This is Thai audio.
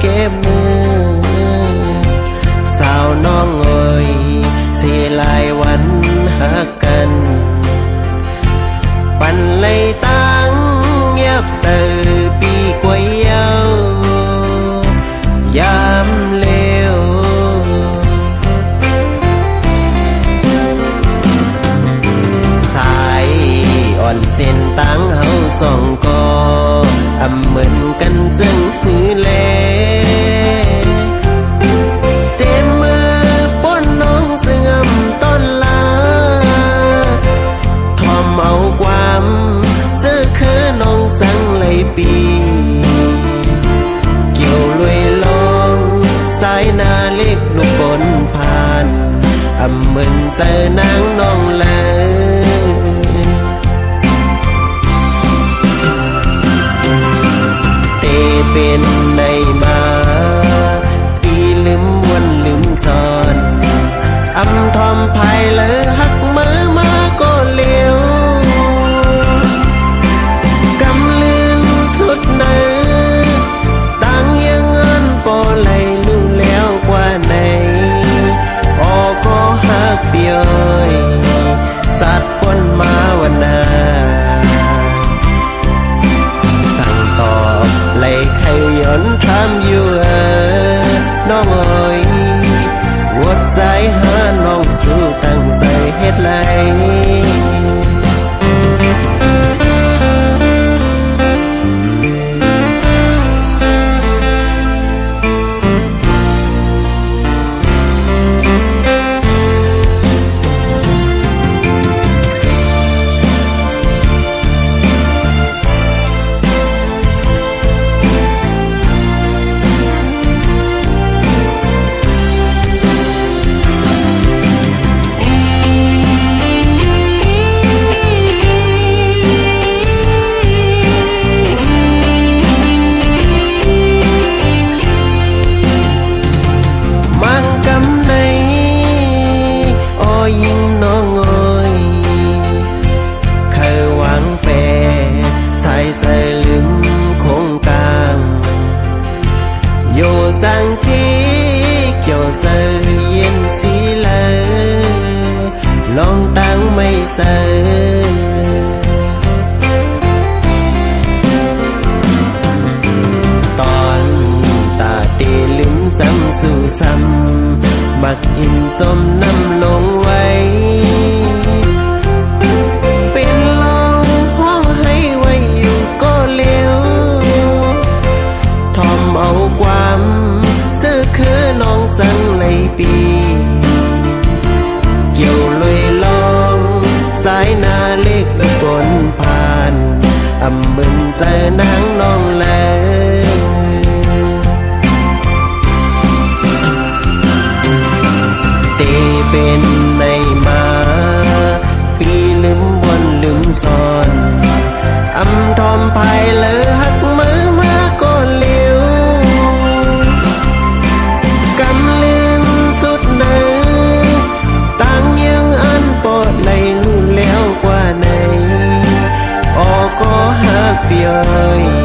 เก็มือ สาวน้องเอ๋ยสีลายวันหักกัน ปั่นเลยตั้งเงียบเสือปีกวยเยายามเลวสออนเส้นตั้งเฮาสองกออำเหมือนกันซึ่ง ใส่นัง playing lang thi kiểu giờ yên xí lơ long tăng mây giờ toàn ta tê lưng xăm xù xăm mặc in xôm nắng ใจนางน้องแลเตเป็นในมา ơi